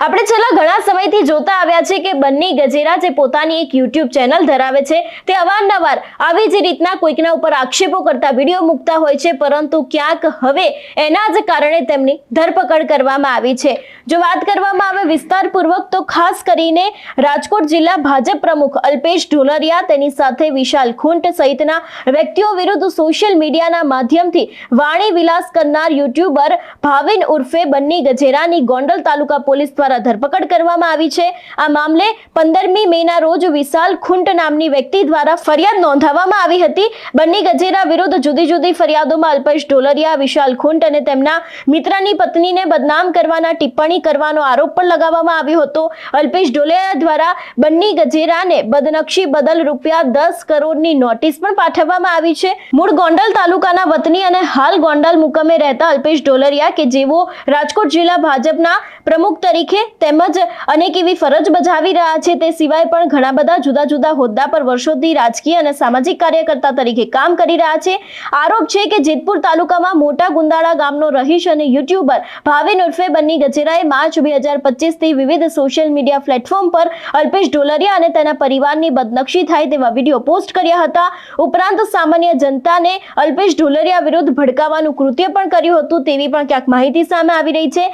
આપણે છેલ્લા ઘણા સમયથી જોતા આવ્યા છે કે બંને ગજેરા જે પોતાની એક યુટ્યુબ ચેનલ ધરાવે છે, તે અવારનવાર આવી જ રીતના કોઈકના ઉપર આક્ષેપો કરતા વીડિયો મૂકતા હોય છે, પરંતુ ક્યાંક હવે એના જ કારણે તેમની ધરપકડ કરવામાં આવી છે. જો વાત કરવામાં આવે વિસ્તારપૂર્વક, તો ખાસ કરીને રાજકોટ જિલ્લા ભાજપ પ્રમુખ અલ્પેશ ઢોલરિયા, તેની સાથે વિશાલ ખુંટ સહિતના વ્યક્તિઓ વિરુદ્ધ સોશિયલ મીડિયાના માધ્યમથી વાણી વિલાસ કરનાર યુટ્યુબર ભાવિન ઉર્ફે બન્ની ગજેરાની ગોંડલ તાલુકા પોલીસ દ્વારા ધરપકડ કરવામાં આવી છે. આ મામલે પંદરમી મેના રોજ વિશાલ ખુંટ નામની વ્યક્તિ દ્વારા ફરિયાદ નોંધાવવામાં આવી હતી. બન્ની ગજેરા વિરુદ્ધ જુદી જુદી ફરિયાદોમાં અલ્પેશ ઢોલરિયા, વિશાલ ખુંટ અને તેમના મિત્રની પત્નીને બદનામ કરવાના ટિપ્પણી કરવાનો આરોપ પણ લગાવવામાં આવ્યો હતો. અલ્પેશ ઢોલરિયા દ્વારા બન્ની ગજેરાને બદનક્ષી બદલ રૂપિયા દસ કરોડની નોટિસ પણ પાઠવવામાં આવી છે. મૂળ ગોંડલ તાલુકાના વતની અને હાલ ગોંડલ મુકમે રહેતા અલ્પેશ ઢોલરિયા, કે જેઓ રાજકોટ જિલ્લા ભાજપના પ્રમુખ તરીકે તેમજ અનેક એવી ફરજ બજાવી રહ્યા છે તે સિવાય પણ ઘણા બધા જુદા જુદા હોદ્દા પર વર્ષોથી રાજકીય અને સામાજિક કાર્યકર્તા તરીકે કામ કરી રહ્યા છે. આરોપ છે કે જેતપુર તાલુકામાં મોટા ગુંદાળા ગામનો રહીશ અને યુટ્યુબર ભાવિન ઉર્ફે બન્ની ગજેરાએ માર્ચ બે હજાર પચીસથી વિવિધ સોશિયલ મીડિયા પ્લેટફોર્મ પર અલ્પેશ ઢોલરિયા અને તેના પરિવારની બદનક્ષી થાય તેવા વીડિયો પોસ્ટ કર્યા હતા. ઉપરાંત સામાન્ય જનતાને અલ્પેશ ઢોલરિયા વિરુદ્ધ ભડકાવાનું કૃત્ય પણ કર્યું હતું તેવી પણ ક્યાંક માહિતી સામે આવી રહી છે.